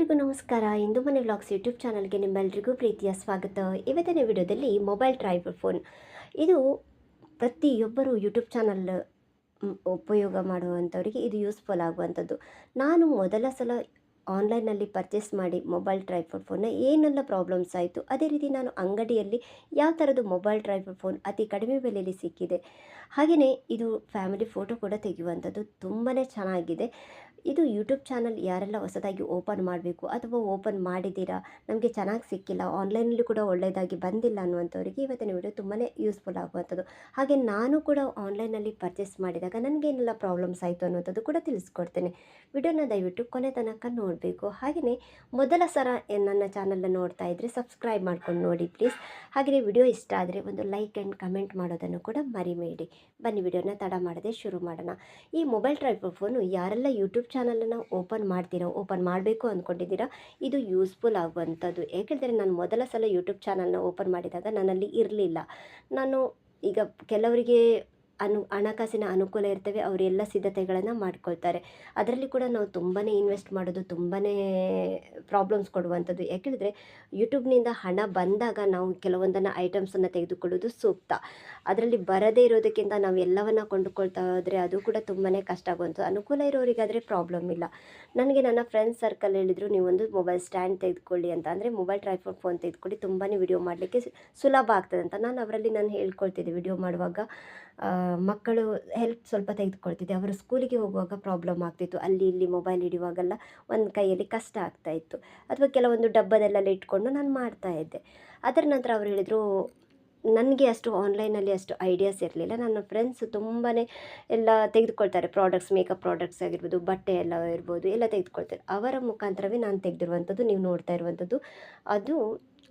ಎಲ್ರಿಗೂ ನಮಸ್ಕಾರ. ಇಂದು ಮನೆ ವ್ಲಾಗ್ಸ್ ಯೂಟ್ಯೂಬ್ ಚಾನಲ್ಗೆ ನಿಮ್ಮೆಲ್ಲರಿಗೂ ಪ್ರೀತಿಯ ಸ್ವಾಗತ. ಇವತ್ತಿನ ವಿಡಿಯೋದಲ್ಲಿ ಮೊಬೈಲ್ ಡ್ರೈವರ್ ಫೋನ್. ಇದು ಪ್ರತಿಯೊಬ್ಬರು ಯೂಟ್ಯೂಬ್ ಚಾನಲ್ ಉಪಯೋಗ ಮಾಡುವಂಥವ್ರಿಗೆ ಇದು ಯೂಸ್ಫುಲ್ ಆಗುವಂಥದ್ದು. ನಾನು ಮೊದಲ ಸಲ ಆನ್ಲೈನಲ್ಲಿ ಪರ್ಚೇಸ್ ಮಾಡಿ ಮೊಬೈಲ್ ಡ್ರೈವರ್ ಫೋನ್ನ ಏನೆಲ್ಲ ಪ್ರಾಬ್ಲಮ್ಸ್ ಆಯಿತು, ಅದೇ ರೀತಿ ನಾನು ಅಂಗಡಿಯಲ್ಲಿ ಯಾವ ಥರದ್ದು ಮೊಬೈಲ್ ಡ್ರೈವರ್ ಫೋನ್ ಅತಿ ಕಡಿಮೆ ಬೆಲೆಯಲ್ಲಿ ಸಿಕ್ಕಿದೆ, ಹಾಗೆಯೇ ಇದು ಫ್ಯಾಮಿಲಿ ಫೋಟೋ ಕೂಡ ತೆಗೆಯುವಂಥದ್ದು ತುಂಬಾ ಚೆನ್ನಾಗಿದೆ. ಇದು ಯೂಟ್ಯೂಬ್ ಚಾನಲ್ ಯಾರೆಲ್ಲ ಹೊಸದಾಗಿ ಓಪನ್ ಮಾಡಬೇಕು ಅಥವಾ ಓಪನ್ ಮಾಡಿದ್ದೀರಾ, ನಮಗೆ ಚೆನ್ನಾಗಿ ಸಿಕ್ಕಿಲ್ಲ ಆನ್ಲೈನಲ್ಲಿ ಕೂಡ ಒಳ್ಳೆಯದಾಗಿ ಬಂದಿಲ್ಲ ಅನ್ನುವಂಥವ್ರಿಗೆ ಇವತ್ತಿನ ವಿಡಿಯೋ ತುಂಬಾ ಯೂಸ್ಫುಲ್ ಆಗುವಂಥದ್ದು. ಹಾಗೆ ನಾನು ಕೂಡ ಆನ್ಲೈನಲ್ಲಿ ಪರ್ಚೇಸ್ ಮಾಡಿದಾಗ ನನಗೇನೆಲ್ಲ ಪ್ರಾಬ್ಲಮ್ಸ್ ಆಯಿತು ಅನ್ನುವಂಥದ್ದು ಕೂಡ ತಿಳಿಸ್ಕೊಡ್ತೇನೆ. ವಿಡಿಯೋನ ದಯವಿಟ್ಟು ಕೊನೆ ತನಕ ನೋಡಬೇಕು. ಹಾಗೆಯೇ ಮೊದಲ ಸಲ ನನ್ನ ಚಾನಲ್ನ ನೋಡ್ತಾ ಇದ್ದರೆ ಸಬ್ಸ್ಕ್ರೈಬ್ ಮಾಡ್ಕೊಂಡು ನೋಡಿ ಪ್ಲೀಸ್ ಹಾಗೆಯೇ ವಿಡಿಯೋ ಇಷ್ಟ ಆದರೆ ಒಂದು ಲೈಕ್ ಆ್ಯಂಡ್ ಕಮೆಂಟ್ ಮಾಡೋದನ್ನು ಕೂಡ ಮರಿಬೇಡಿ. ಬನ್ನಿ, ವಿಡಿಯೋನ ತಡ ಮಾಡದೆ ಶುರು ಮಾಡೋಣ. ಈ ಮೊಬೈಲ್ ಟ್ರೈಪರ್ ಫೋನು ಯಾರೆಲ್ಲ ಯೂಟ್ಯೂಬ್ ಚಾನಲನ್ನು ಓಪನ್ ಮಾಡ್ತೀರೋ, ಓಪನ್ ಮಾಡಬೇಕು ಅಂದ್ಕೊಂಡಿದ್ದೀರಾ ಇದು ಯೂಸ್ಫುಲ್ ಆಗುವಂಥದ್ದು. ಏಕೆಂದರೆ ನಾನು ಮೊದಲ ಸಲ ಯೂಟ್ಯೂಬ್ ಚಾನಲ್ನ ಓಪನ್ ಮಾಡಿದಾಗ ನನ್ನಲ್ಲಿ ಇರಲಿಲ್ಲ. ನಾನು ಈಗ ಕೆಲವರಿಗೆ ಅನು ಹಣಕಾಸಿನ ಅನುಕೂಲ ಇರ್ತವೆ, ಅವರೆಲ್ಲ ಸಿದ್ಧತೆಗಳನ್ನು ಮಾಡ್ಕೊಳ್ತಾರೆ. ಅದರಲ್ಲಿ ಕೂಡ ನಾವು ತುಂಬಾ ಇನ್ವೆಸ್ಟ್ ಮಾಡೋದು ತುಂಬಾ ಪ್ರಾಬ್ಲಮ್ಸ್ ಕೊಡುವಂಥದ್ದು. ಯಾಕೆಂದರೆ ಯೂಟ್ಯೂಬ್ನಿಂದ ಹಣ ಬಂದಾಗ ನಾವು ಕೆಲವೊಂದನ್ನು ಐಟಮ್ಸನ್ನು ತೆಗೆದುಕೊಳ್ಳೋದು ಸೂಕ್ತ. ಅದರಲ್ಲಿ ಬರದೇ ಇರೋದಕ್ಕಿಂತ ನಾವು ಎಲ್ಲವನ್ನು ಕೊಂಡುಕೊಳ್ತಾ ಹೋದರೆ ಅದು ಕೂಡ ತುಂಬಾ ಕಷ್ಟ ಆಗುವಂಥದ್ದು. ಅನುಕೂಲ ಇರೋರಿಗಾದರೆ ಪ್ರಾಬ್ಲಮ್ ಇಲ್ಲ. ನನಗೆ ನನ್ನ ಫ್ರೆಂಡ್ಸ್ ಸರ್ಕಲ್ ಹೇಳಿದರು, ನೀವೊಂದು ಮೊಬೈಲ್ ಸ್ಟ್ಯಾಂಡ್ ತೆಗೆದುಕೊಳ್ಳಿ ಅಂತ. ಅಂದರೆ ಮೊಬೈಲ್ ಟ್ರೈಫೋನ್ ಫೋನ್ ತೆಗೆದುಕೊಳ್ಳಿ. ತುಂಬಾ ವಿಡಿಯೋ ಮಾಡಲಿಕ್ಕೆ ಸುಲಭ ಆಗ್ತದೆ ಅಂತ. ನಾನು ಅವರಲ್ಲಿ ನಾನು ಹೇಳ್ಕೊಳ್ತಿದ್ದೆ ವಿಡಿಯೋ ಮಾಡುವಾಗ. ಮಕ್ಕಳು ಹೆಲ್ಪ್ ಸ್ವಲ್ಪ ತೆಗೆದುಕೊಳ್ತಿದ್ದೆ. ಅವರು ಸ್ಕೂಲಿಗೆ ಹೋಗುವಾಗ ಪ್ರಾಬ್ಲಮ್ ಆಗ್ತಿತ್ತು. ಅಲ್ಲಿ ಇಲ್ಲಿ ಮೊಬೈಲ್ ಹಿಡಿಯುವಾಗೆಲ್ಲ ಒಂದು ಕೈಯಲ್ಲಿ ಕಷ್ಟ ಆಗ್ತಾ ಇತ್ತು. ಅಥವಾ ಕೆಲವೊಂದು ಡಬ್ಬದಲ್ಲೆಲ್ಲ ಇಟ್ಕೊಂಡು ನಾನು ಮಾಡ್ತಾ ಇದ್ದೆ. ಅದರ ನಂತರ ಅವರು ಹೇಳಿದರು ನನಗೆ ಅಷ್ಟು ಆನ್ಲೈನಲ್ಲಿ ಅಷ್ಟು ಐಡಿಯಾಸ್ ಇರಲಿಲ್ಲ. ನನ್ನ ಫ್ರೆಂಡ್ಸ್ ತುಂಬಾ ಎಲ್ಲ ತೆಗೆದುಕೊಳ್ತಾರೆ. ಪ್ರಾಡಕ್ಟ್ಸ್, ಮೇಕಪ್ ಪ್ರಾಡಕ್ಟ್ಸ್ ಆಗಿರ್ಬೋದು, ಬಟ್ಟೆ ಎಲ್ಲ ಇರ್ಬೋದು, ಎಲ್ಲ ತೆಗೆದುಕೊಳ್ತಾರೆ. ಅವರ ಮುಖಾಂತರವೇ ನಾನು ತೆಗೆದಿರುವಂಥದ್ದು, ನೀವು ನೋಡ್ತಾ ಇರುವಂಥದ್ದು. ಅದು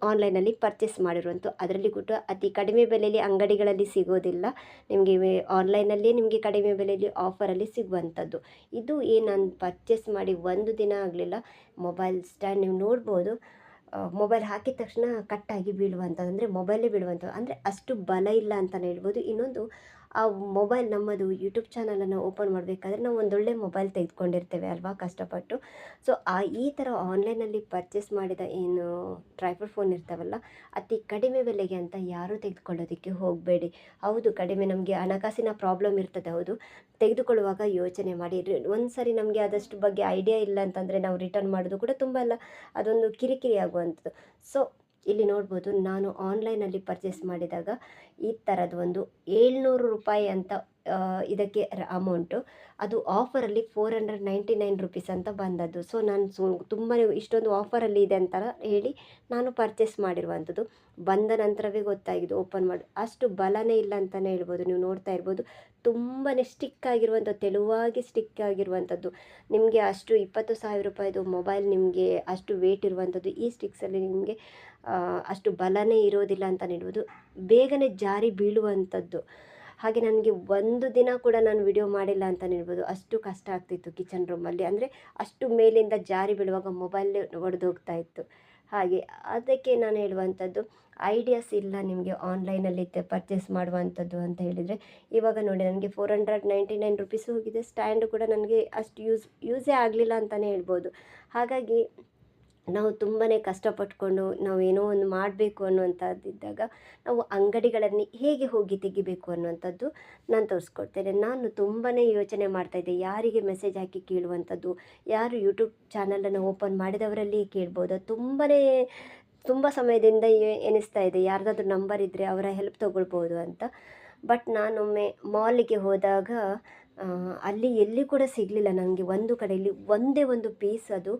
ಆನ್ಲೈನಲ್ಲಿ ಪರ್ಚೇಸ್ ಮಾಡಿರುವಂಥ ಅದರಲ್ಲಿ ಕೂಡ ಅತಿ ಕಡಿಮೆ ಬೆಲೆಯಲ್ಲಿ ಅಂಗಡಿಗಳಲ್ಲಿ ಸಿಗೋದಿಲ್ಲ. ನಿಮಗೆ ಆನ್ಲೈನಲ್ಲಿ ನಿಮಗೆ ಕಡಿಮೆ ಬೆಲೆಯಲ್ಲಿ ಆಫರಲ್ಲಿ ಸಿಗುವಂಥದ್ದು. ಇದು ಏನು ನಾನು ಪರ್ಚೇಸ್ ಮಾಡಿ ಒಂದು ದಿನ ಆಗಲಿಲ್ಲ. ಮೊಬೈಲ್ ಸ್ಟ್ಯಾಂಡ್ ನೀವು ನೋಡ್ಬೋದು. ಮೊಬೈಲ್ ಹಾಕಿದ ತಕ್ಷಣ ಕಟ್ಟಾಗಿ ಬೀಳುವಂಥದ್ದು, ಅಂದರೆ ಮೊಬೈಲೇ ಬೀಳುವಂಥದ್ದು, ಅಂದರೆ ಅಷ್ಟು ಬಲ ಇಲ್ಲ ಅಂತಲೇ ಹೇಳ್ಬೋದು. ಇನ್ನೊಂದು ಆ ಮೊಬೈಲ್ ನಮ್ಮದು ಯೂಟ್ಯೂಬ್ ಚಾನಲನ್ನು ಓಪನ್ ಮಾಡಬೇಕಾದ್ರೆ ನಾವು ಒಂದೊಳ್ಳೆ ಮೊಬೈಲ್ ತೆಗೆದುಕೊಂಡಿರ್ತೇವೆ ಅಲ್ವಾ ಕಷ್ಟಪಟ್ಟು. ಸೊ ಆ ಈ ಥರ ಆನ್ಲೈನಲ್ಲಿ ಪರ್ಚೇಸ್ ಮಾಡಿದ ಏನು ಟ್ರೈಫರ್ ಫೋನ್ ಇರ್ತಾವಲ್ಲ, ಅತಿ ಕಡಿಮೆ ಬೆಲೆಗೆ ಅಂತ ಯಾರೂ ತೆಗೆದುಕೊಳ್ಳೋದಕ್ಕೆ ಹೋಗಬೇಡಿ. ಹೌದು, ಕಡಿಮೆ ನಮಗೆ ಹಣಕಾಸಿನ ಪ್ರಾಬ್ಲಮ್ ಇರ್ತದೆ, ಹೌದು. ತೆಗೆದುಕೊಳ್ಳುವಾಗ ಯೋಚನೆ ಮಾಡಿ. ಒಂದು ಸರಿ ನಮಗೆ ಆದಷ್ಟು ಬಗ್ಗೆ ಐಡಿಯಾ ಇಲ್ಲ ಅಂತಂದರೆ ನಾವು ರಿಟರ್ನ್ ಮಾಡೋದು ಕೂಡ ತುಂಬ ಎಲ್ಲ ಅದೊಂದು ಕಿರಿಕಿರಿ ಆಗುವಂಥದ್ದು. ಸೊ ಇಲ್ಲಿ ನೋಡ್ಬೋದು ನಾನು ಆನ್ಲೈನಲ್ಲಿ ಪರ್ಚೇಸ್ ಮಾಡಿದಾಗ ಈ ಥರದ್ದು ಒಂದು ಏಳ್ನೂರು ರೂಪಾಯಿ ಅಂತ ಇದಕ್ಕೆ ಅಮೌಂಟು ಅದು ಆಫರಲ್ಲಿ four hundred ninety nine rupees ಅಂತ ಬಂದದ್ದು. ಸೊ ನಾನು ಸು ತುಂಬಾ ಇಷ್ಟೊಂದು ಆಫರಲ್ಲಿ ಇದೆ ಅಂತ ಹೇಳಿ ನಾನು ಪರ್ಚೇಸ್ ಮಾಡಿರುವಂಥದ್ದು ಬಂದ ನಂತರವೇ ಗೊತ್ತಾಗಿದ್ದು ಓಪನ್ ಮಾಡಿ, ಅಷ್ಟು ಬಲನೇ ಇಲ್ಲ ಅಂತಲೇ ಹೇಳ್ಬೋದು. ನೀವು ನೋಡ್ತಾ ಇರ್ಬೋದು ತುಂಬಾ ಸ್ಟಿಕ್ ಆಗಿರುವಂಥ ತೆಳುವಾಗಿ ಸ್ಟಿಕ್ ಆಗಿರುವಂಥದ್ದು ನಿಮಗೆ ಅಷ್ಟು ಇಪ್ಪತ್ತು ಸಾವಿರ ರೂಪಾಯಿದು ಮೊಬೈಲ್ ನಿಮಗೆ ಅಷ್ಟು ವೇಟ್ ಇರುವಂಥದ್ದು ಈ ಸ್ಟಿಕ್ಸಲ್ಲಿ ನಿಮಗೆ ಅಷ್ಟು ಬಲನೇ ಇರೋದಿಲ್ಲ ಅಂತ ಹೇಳ್ಬೋದು. ಬೇಗನೆ ಜಾರಿ ಬೀಳುವಂಥದ್ದು ಹಾಗೆ ನನಗೆ ಒಂದು ದಿನ ಕೂಡ ನಾನು ವಿಡಿಯೋ ಮಾಡಿಲ್ಲ ಅಂತ ಹೇಳ್ಬೋದು ಅಷ್ಟು ಕಷ್ಟ ಆಗ್ತಿತ್ತು ಕಿಚನ್ ರೂಮಲ್ಲಿ ಅಂದರೆ ಅಷ್ಟು ಮೇಲಿಂದ ಜಾರಿ ಬೀಳುವಾಗ ಮೊಬೈಲ್ ಒಡೆದೋಗ್ತಾ ಇತ್ತು. ಹಾಗೆ ಅದಕ್ಕೆ ನಾನು ಹೇಳುವಂಥದ್ದು ಐಡಿಯಾಸ್ ಇಲ್ಲ ನಿಮಗೆ ಆನ್ಲೈನಲ್ಲಿ ಪರ್ಚೇಸ್ ಮಾಡುವಂಥದ್ದು ಅಂತ ಹೇಳಿದರೆ, ಇವಾಗ ನೋಡಿ ನನಗೆ four hundred ninety nine rupees ಹೋಗಿದೆ. ಸ್ಟ್ಯಾಂಡು ಕೂಡ ನನಗೆ ಅಷ್ಟು ಯೂಸ್ ಯೂಸೇ ಆಗಲಿಲ್ಲ ಅಂತಲೇ ಹೇಳ್ಬೋದು. ಹಾಗಾಗಿ ನಾವು ತುಂಬಾ ಕಷ್ಟಪಟ್ಕೊಂಡು ನಾವು ಏನೋ ಒಂದು ಮಾಡಬೇಕು ಅನ್ನುವಂಥದ್ದಿದ್ದಾಗ ನಾವು ಅಂಗಡಿಗಳನ್ನು ಹೇಗೆ ಹೋಗಿ ತೆಗಿಬೇಕು ಅನ್ನುವಂಥದ್ದು ನಾನು ತೋರಿಸ್ಕೊಡ್ತೇನೆ. ನಾನು ತುಂಬಾ ಯೋಚನೆ ಮಾಡ್ತಾಯಿದ್ದೆ ಯಾರಿಗೆ ಮೆಸೇಜ್ ಹಾಕಿ ಕೇಳುವಂಥದ್ದು, ಯಾರು ಯೂಟ್ಯೂಬ್ ಚಾನಲನ್ನು ಓಪನ್ ಮಾಡಿದವರಲ್ಲಿ ಕೇಳ್ಬೋದು. ತುಂಬಾ ತುಂಬ ಸಮಯದಿಂದ ಎನಿಸ್ತಾ ಇದೆ. ಯಾರ್ದಾದ್ರೂ ನಂಬರ್ ಇದ್ದರೆ ಅವರ ಹೆಲ್ಪ್ ತೊಗೊಳ್ಬೋದು ಅಂತ. ಬಟ್ ನಾನೊಮ್ಮೆ ಮಾಲಿಗೆ ಹೋದಾಗ ಅಲ್ಲಿ ಎಲ್ಲಿ ಕೂಡ ಸಿಗಲಿಲ್ಲ ನನಗೆ ಒಂದು ಕಡೆಯಲ್ಲಿ ಒಂದೇ ಒಂದು ಪೀಸ್ ಅದು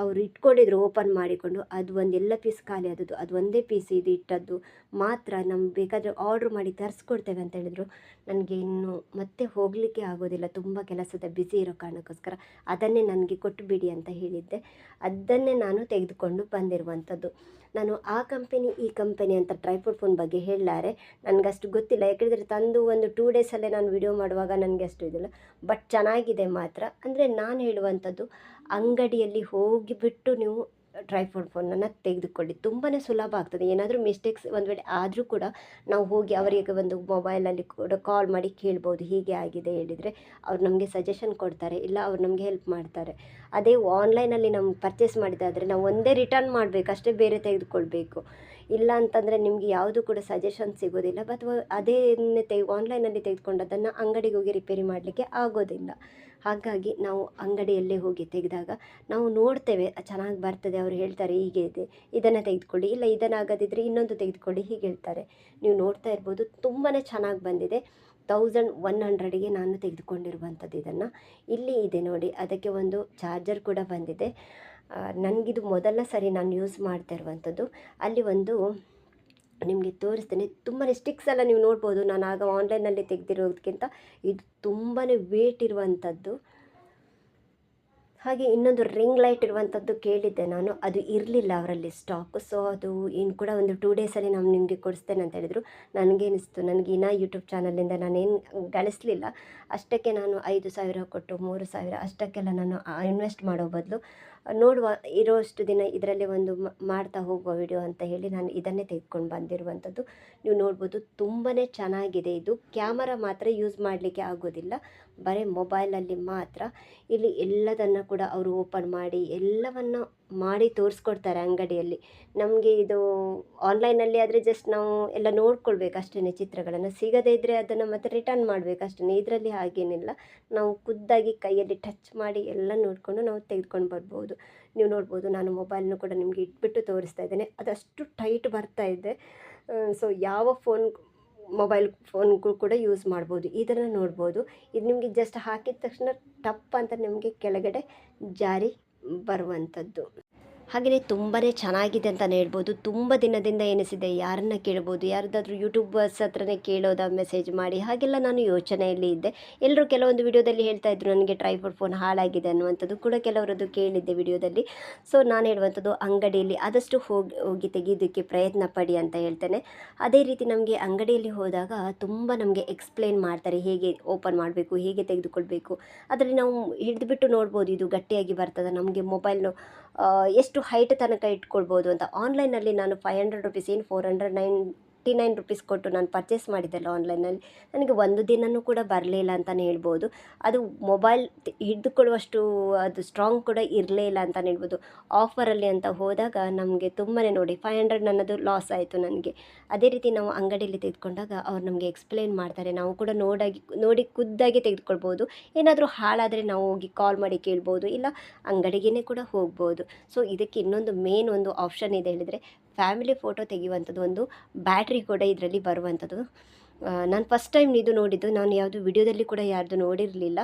ಅವರು ಇಟ್ಕೊಂಡಿದ್ರು ಓಪನ್ ಮಾಡಿಕೊಂಡು. ಅದು ಒಂದು ಎಲ್ಲ ಪೀಸ್ ಖಾಲಿ ಆದದ್ದು. ಅದು ಒಂದೇ ಪೀಸ್ ಇದು ಇಟ್ಟದ್ದು. ಮಾತ್ರ ನಮ್ಗೆ ಬೇಕಾದರೆ ಆರ್ಡ್ರ್ ಮಾಡಿ ತರಿಸ್ಕೊಡ್ತೇವೆ ಅಂತ ಹೇಳಿದರು. ನನಗೆ ಇನ್ನು ಮತ್ತೆ ಹೋಗಲಿಕ್ಕೆ ಆಗೋದಿಲ್ಲ. ತುಂಬ ಕೆಲಸದ ಬ್ಯುಸಿ ಇರೋ ಕಾರಣಕ್ಕೋಸ್ಕರ. ಅದನ್ನೇ ನನಗೆ ಕೊಟ್ಟುಬಿಡಿ ಅಂತ ಹೇಳಿದ್ದೆ. ಅದನ್ನೇ ನಾನು ತೆಗೆದುಕೊಂಡು ಬಂದಿರುವಂಥದ್ದು. ನಾನು ಆ ಕಂಪೆನಿ ಈ ಕಂಪೆನಿ ಅಂತ ಟ್ರೈಪೋಡ್ ಫೋನ್ ಬಗ್ಗೆ ಹೇಳಲಾರೆ. ನನಗಷ್ಟು ಗೊತ್ತಿಲ್ಲ. ಯಾಕೆಂದರೆ ತಂದು ಒಂದು ಟೂ ಡೇಸಲ್ಲೇ ನಾನು ವಿಡಿಯೋ ಮಾಡುವಾಗ ನನಗೆ ಅಷ್ಟು ಇದಿಲ್ಲ. ಬಟ್ ಚೆನ್ನಾಗಿದೆ ಮಾತ್ರ. ಅಂದರೆ ನಾನು ಹೇಳುವಂಥದ್ದು, ಅಂಗಡಿಯಲ್ಲಿ ಹೋಗಿಬಿಟ್ಟು ನೀವು ಟ್ರೈಫೋನ್ ಫೋನನ್ನು ತೆಗೆದುಕೊಳ್ಳಿ. ತುಂಬಾ ಸುಲಭ ಆಗ್ತದೆ. ಏನಾದರೂ ಮಿಸ್ಟೇಕ್ಸ್ ಒಂದು ವೇಳೆ ಆದರೂ ಕೂಡ ನಾವು ಹೋಗಿ ಅವರಿಗೆ ಒಂದು ಮೊಬೈಲಲ್ಲಿ ಕೂಡ ಕಾಲ್ ಮಾಡಿ ಕೇಳ್ಬೋದು. ಹೀಗೆ ಆಗಿದೆ ಹೇಳಿದರೆ ಅವ್ರು ನಮಗೆ ಸಜೆಷನ್ ಕೊಡ್ತಾರೆ, ಇಲ್ಲ ಅವ್ರು ನಮಗೆ ಹೆಲ್ಪ್ ಮಾಡ್ತಾರೆ. ಅದೇ ಆನ್ಲೈನಲ್ಲಿ ನಮ್ಗೆ ಪರ್ಚೇಸ್ ಮಾಡಿದ್ದಾದರೆ ನಾವು ಒಂದೇ ರಿಟರ್ನ್ ಮಾಡಬೇಕು, ಅಷ್ಟೇ ಬೇರೆ ತೆಗೆದುಕೊಳ್ಬೇಕು. ಇಲ್ಲ ಅಂತಂದರೆ ನಿಮಗೆ ಯಾವುದು ಕೂಡ ಸಜೆಷನ್ ಸಿಗೋದಿಲ್ಲ ಬಟ್ ಅದೇ ತೆಗೆ ಆನ್ಲೈನಲ್ಲಿ ತೆಗೆದುಕೊಂಡದ್ದನ್ನು ಅಂಗಡಿಗೆ ಹೋಗಿ ರಿಪೇರಿ ಮಾಡಲಿಕ್ಕೆ ಆಗೋದಿಲ್ಲ. ಹಾಗಾಗಿ ನಾವು ಅಂಗಡಿಯಲ್ಲೇ ಹೋಗಿ ತೆಗೆದಾಗ ನಾವು ನೋಡ್ತೇವೆ ಚೆನ್ನಾಗಿ ಬರ್ತದೆ, ಅವರು ಹೇಳ್ತಾರೆ ಹೀಗೆ ಇದೆ, ಇದನ್ನು ತೆಗೆದುಕೊಳ್ಳಿ, ಇಲ್ಲ ಇದನ್ನು ಆಗದಿದ್ದರೆ ಇನ್ನೊಂದು ತೆಗೆದುಕೊಳ್ಳಿ ಹೀಗೆ ಹೇಳ್ತಾರೆ. ನೀವು ನೋಡ್ತಾ ಇರ್ಬೋದು ತುಂಬಾ ಚೆನ್ನಾಗಿ ಬಂದಿದೆ. ತೌಸಂಡ್ ಒನ್ ಹಂಡ್ರೆಡ್ಗೆ ನಾನು ತೆಗೆದುಕೊಂಡಿರುವಂಥದ್ದು ಇದನ್ನು. ಇಲ್ಲಿ ಇದೆ ನೋಡಿ, ಅದಕ್ಕೆ ಒಂದು ಚಾರ್ಜರ್ ಕೂಡ ಬಂದಿದೆ. ನನಗಿದು ಮೊದಲ ಸರಿ ನಾನು ಯೂಸ್ ಮಾಡ್ತಾ ಇರುವಂಥದ್ದು, ಅಲ್ಲಿ ಒಂದು ನಿಮಗೆ ತೋರಿಸ್ತೇನೆ. ತುಂಬಾ ಸ್ಟಿಕ್ಸ್ ಎಲ್ಲ ನೀವು ನೋಡ್ಬೋದು. ನಾನು ಆಗ ಆನ್ಲೈನಲ್ಲಿ ತೆಗೆದಿರೋದಕ್ಕಿಂತ ಇದು ತುಂಬಾ ವೇಟ್ ಇರುವಂಥದ್ದು. ಹಾಗೆ ಇನ್ನೊಂದು ರಿಂಗ್ ಲೈಟ್ ಇರುವಂಥದ್ದು ಕೇಳಿದ್ದೆ ನಾನು. ಅದು ಇರಲಿಲ್ಲ ಅವರಲ್ಲಿ ಸ್ಟಾಕ್ ಸೊ ಅದು ಇನ್ನು ಕೂಡ ಒಂದು ಟೂ ಡೇಸಲ್ಲಿ ನಾನು ನಿಮಗೆ ಕೊಡಿಸ್ತೇನೆ ಅಂತ ಹೇಳಿದರು. ನನಗೇನಿಸ್ತು? ನನಗೆ ಇನ್ನೂ ಯೂಟ್ಯೂಬ್ ಚಾನಲಿಂದ ನಾನೇನು ಗಳಿಸಲಿಲ್ಲ. ಅಷ್ಟಕ್ಕೆ ನಾನು ಐದು ಸಾವಿರ ಕೊಟ್ಟು ಮೂರು ಸಾವಿರ ಅಷ್ಟಕ್ಕೆಲ್ಲ ನಾನು ಇನ್ವೆಸ್ಟ್ ಮಾಡೋ ಬದಲು ನೋಡುವ ಇರೋಷ್ಟು ದಿನ ಇದರಲ್ಲಿ ಒಂದು ಮಾಡ್ತಾ ಹೋಗುವ ವಿಡಿಯೋ ಅಂತ ಹೇಳಿ ನಾನು ಇದನ್ನೇ ತೆಗೆದುಕೊಂಡು ಬಂದಿರುವಂಥದ್ದು. ನೀವು ನೋಡ್ಬೋದು ತುಂಬಾ ಚೆನ್ನಾಗಿದೆ ಇದು. ಕ್ಯಾಮರಾ ಮಾತ್ರ ಯೂಸ್ ಮಾಡಲಿಕ್ಕೆ ಆಗೋದಿಲ್ಲ. ಬರೀ ಮೊಬೈಲಲ್ಲಿ ಮಾತ್ರ ಇಲ್ಲಿ ಎಲ್ಲದನ್ನು ಕೂಡ ಅವರು ಓಪನ್ ಮಾಡಿ ಎಲ್ಲವನ್ನು ಮಾಡಿ ತೋರಿಸ್ಕೊಡ್ತಾರೆ ಅಂಗಡಿಯಲ್ಲಿ. ನಮಗೆ ಇದು ಆನ್ಲೈನಲ್ಲಿ ಆದರೆ ಜಸ್ಟ್ ನಾವು ಎಲ್ಲ ನೋಡ್ಕೊಳ್ಬೇಕು ಅಷ್ಟೇ ಚಿತ್ರಗಳನ್ನು. ಸಿಗದೇ ಇದ್ದರೆ ಅದನ್ನು ಮತ್ತೆ ರಿಟರ್ನ್ ಮಾಡ್ಬೇಕು ಅಷ್ಟೇ ಇದರಲ್ಲಿ ಹಾಗೇನಿಲ್ಲ. ನಾವು ಖುದ್ದಾಗಿ ಕೈಯಲ್ಲಿ ಟಚ್ ಮಾಡಿ ಎಲ್ಲ ನೋಡಿಕೊಂಡು ನಾವು ತೆಗೆದುಕೊಂಡು ಬರ್ಬೋದು. ನೀವು ನೋಡ್ಬೋದು, ನಾನು ಮೊಬೈಲ್ನು ಕೂಡ ನಿಮಗೆ ಇಟ್ಬಿಟ್ಟು ತೋರಿಸ್ತಾ ಇದ್ದೇನೆ. ಅದಷ್ಟು ಟೈಟ್ ಬರ್ತಾ ಇದೆ. ಸೊ ಯಾವ ಫೋನ್ ಮೊಬೈಲ್ ಫೋನ್ಗಳು ಕೂಡ ಯೂಸ್ ಮಾಡ್ಬೋದು. ಇದನ್ನು ನೋಡ್ಬೋದು. ಇದು ನಿಮಗೆ ಜಸ್ಟ್ ಹಾಕಿದ ತಕ್ಷಣ ಟಪ್ ಅಂತ ನಿಮಗೆ ಕೆಳಗಡೆ ಜಾರಿ ಬರುವಂಥದ್ದು. ಹಾಗೆಯೇ ತುಂಬಾ ಚೆನ್ನಾಗಿದೆ ಅಂತಲೇ ಹೇಳ್ಬೋದು. ತುಂಬ ದಿನದಿಂದ ಎನಿಸಿದೆ. ಯಾರನ್ನ ಕೇಳ್ಬೋದು, ಯಾರ್ದಾದ್ರೂ ಯೂಟ್ಯೂಬರ್ಸ್ ಹತ್ರನೇ ಕೇಳೋದ ಮೆಸೇಜ್ ಮಾಡಿ, ಹಾಗೆಲ್ಲ ನಾನು ಯೋಚನೆಯಲ್ಲಿ ಇದ್ದೆ. ಎಲ್ಲರೂ ಕೆಲವೊಂದು ವಿಡಿಯೋದಲ್ಲಿ ಹೇಳ್ತಾ ಇದ್ರು, ನನಗೆ ಟ್ರೈಫೋಡ್ ಫೋನ್ ಹಾಳಾಗಿದೆ ಅನ್ನುವಂಥದ್ದು ಕೂಡ ಕೆಲವರದ್ದು ಕೇಳಿದ್ದೆ ವಿಡಿಯೋದಲ್ಲಿ. ಸೊ ನಾನು ಹೇಳುವಂಥದ್ದು ಅಂಗಡಿಯಲ್ಲಿ ಆದಷ್ಟು ಹೋಗಿ ಹೋಗಿ ತೆಗೆಯೋದಕ್ಕೆ ಪ್ರಯತ್ನ ಪಡಿ ಅಂತ ಹೇಳ್ತೇನೆ. ಅದೇ ರೀತಿ ನಮಗೆ ಅಂಗಡಿಯಲ್ಲಿ ಹೋದಾಗ ತುಂಬ ನಮಗೆ ಎಕ್ಸ್ಪ್ಲೇನ್ ಮಾಡ್ತಾರೆ, ಹೇಗೆ ಓಪನ್ ಮಾಡಬೇಕು, ಹೇಗೆ ತೆಗೆದುಕೊಳ್ಬೇಕು. ಅದರಲ್ಲಿ ನಾವು ಹಿಡಿದುಬಿಟ್ಟು ನೋಡ್ಬೋದು, ಇದು ಗಟ್ಟಿಯಾಗಿ ಬರ್ತದೆ, ನಮಗೆ ಮೊಬೈಲ್ನು ಎಷ್ಟು ಹೈಟ್ ತನಕ ಇಟ್ಕೊಳ್ಬೋದು ಅಂತ. ಆನ್ಲೈನಲ್ಲಿ ನಾನು ಫೈವ್ ಹಂಡ್ರೆಡ್ ರುಪೀಸ್ ಏನು four hundred ninety nine rupees ಕೊಟ್ಟು ನಾನು ಪರ್ಚೇಸ್ ಮಾಡಿದ್ದೆಲ್ಲ ಆನ್ಲೈನಲ್ಲಿ ನನಗೆ ಒಂದು ದಿನವೂ ಕೂಡ ಬರಲಿಲ್ಲ ಅಂತಲೇ ಹೇಳ್ಬೋದು. ಅದು ಮೊಬೈಲ್ ಹಿಡಿದುಕೊಳ್ಳುವಷ್ಟು ಅದು ಸ್ಟ್ರಾಂಗ್ ಕೂಡ ಇರಲೇ ಇಲ್ಲ ಅಂತಲೇ ಹೇಳ್ಬೋದು. ಆಫರಲ್ಲಿ ಅಂತ ಹೋದಾಗ ನಮಗೆ ತುಂಬಾ ನೋಡಿ ಫೈವ್ ಹಂಡ್ರೆಡ್ ನನ್ನದು ಲಾಸ್ ಆಯಿತು ನನಗೆ. ಅದೇ ರೀತಿ ನಾವು ಅಂಗಡಿಯಲ್ಲಿ ತೆಗೆದುಕೊಂಡಾಗ ಅವ್ರು ನಮಗೆ ಎಕ್ಸ್ಪ್ಲೇನ್ ಮಾಡ್ತಾರೆ. ನಾವು ಕೂಡ ನೋಡಾಗಿ, ನೋಡಿ ಖುದ್ದಾಗಿ ತೆಗೆದುಕೊಳ್ಬೋದು. ಏನಾದರೂ ಹಾಳಾದರೆ ನಾವು ಹೋಗಿ ಕಾಲ್ ಮಾಡಿ ಕೇಳ್ಬೋದು, ಇಲ್ಲ ಅಂಗಡಿಗೇ ಕೂಡ ಹೋಗ್ಬೋದು. ಸೊ ಇದಕ್ಕೆ ಇನ್ನೊಂದು ಮೇನ್ ಒಂದು ಆಪ್ಷನ್ ಇದೆ ಹೇಳಿದರೆ ಫ್ಯಾಮಿಲಿ ಫೋಟೋ ತೆಗೆಯುವಂಥದ್ದು ಒಂದು ಬ್ಯಾಟ್ರಿ ಕೂಡ ಇದರಲ್ಲಿ ಬರುವಂಥದ್ದು. ನಾನು ಫಸ್ಟ್ ಟೈಮ್ ಇದು ನೋಡಿದ್ದು. ನಾನು ಯಾವುದು ವಿಡಿಯೋದಲ್ಲಿ ಕೂಡ ಯಾರ್ದು ನೋಡಿರಲಿಲ್ಲ.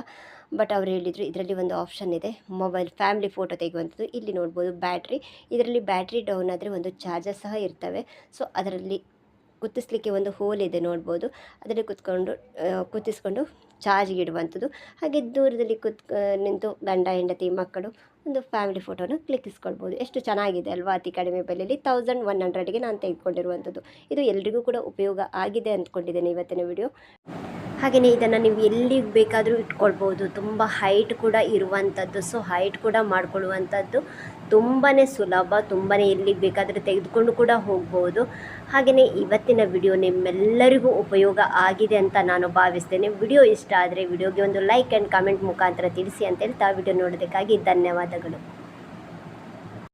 ಬಟ್ ಅವ್ರು ಹೇಳಿದರು ಇದರಲ್ಲಿ ಒಂದು ಆಪ್ಷನ್ ಇದೆ. ಮೊಬೈಲ್ ಫ್ಯಾಮಿಲಿ ಫೋಟೋ ತೆಗೆಯುವಂಥದ್ದು. ಇಲ್ಲಿ ನೋಡ್ಬೋದು ಬ್ಯಾಟ್ರಿ. ಇದರಲ್ಲಿ ಬ್ಯಾಟ್ರಿ ಡೌನ್ ಆದರೆ ಒಂದು ಚಾರ್ಜರ್ ಸಹ ಇರ್ತವೆ. ಸೊ ಅದರಲ್ಲಿ ಕುತ್ತಿಸ್ಲಿಕ್ಕೆ ಒಂದು ಹೋಲ್ ಇದೆ ನೋಡ್ಬೋದು. ಅದರಲ್ಲಿ ಕುತ್ಕೊಂಡು ಕುತ್ತಿಸ್ಕೊಂಡು ಚಾರ್ಜ್ಗೆ ಇಡುವಂಥದ್ದು. ಹಾಗೆ ದೂರದಲ್ಲಿ ಕುತ್ ನಿಂತು ಗಂಡ, ಹೆಂಡತಿ, ಮಕ್ಕಳು ಒಂದು ಫ್ಯಾಮಿಲಿ ಫೋಟೋನ ಕ್ಲಿಕ್ಕಿಸ್ಕೊಳ್ಬೋದು. ಎಷ್ಟು ಚೆನ್ನಾಗಿದೆ ಅಲ್ವಾ ಅತಿ ಕಡಿಮೆ ಬೆಲೆಯಲ್ಲಿ? ತೌಸಂಡ್ ಒನ್ ಹಂಡ್ರೆಡ್ಗೆ ನಾನು ತೆಗೆದುಕೊಂಡಿರುವಂಥದ್ದು. ಇದು ಎಲ್ರಿಗೂ ಕೂಡ ಉಪಯೋಗ ಆಗಿದೆ ಅಂದ್ಕೊಂಡಿದ್ದೇನೆ ಇವತ್ತಿನ ವಿಡಿಯೋ ಹಾಗೆಯೇ ಇದನ್ನು ನೀವು ಎಲ್ಲಿ ಬೇಕಾದರೂ ಇಟ್ಕೊಳ್ಬೋದು. ತುಂಬ ಹೈಟ್ ಕೂಡ ಇರುವಂಥದ್ದು ಸೊ ಹೈಟ್ ಕೂಡ ಮಾಡಿಕೊಳ್ಳುವಂಥದ್ದು ತುಂಬಾ ಸುಲಭ ತುಂಬಾ ಎಲ್ಲಿಗೆ ಬೇಕಾದರೆ ತೆಗೆದುಕೊಂಡು ಕೂಡ ಹೋಗ್ಬೋದು. ಹಾಗೆಯೇ ಇವತ್ತಿನ ವಿಡಿಯೋ ನಿಮ್ಮೆಲ್ಲರಿಗೂ ಉಪಯೋಗ ಆಗಿದೆ ಅಂತ ನಾನು ಭಾವಿಸ್ತೇನೆ. ವಿಡಿಯೋ ಇಷ್ಟ ಆದರೆ ವಿಡಿಯೋಗೆ ಒಂದು ಲೈಕ್ ಆ್ಯಂಡ್ ಕಾಮೆಂಟ್ ಮುಖಾಂತರ ತಿಳಿಸಿ ಅಂತ ಹೇಳ್ತಾ ವಿಡಿಯೋ ನೋಡೋದಕ್ಕಾಗಿ ಧನ್ಯವಾದಗಳು.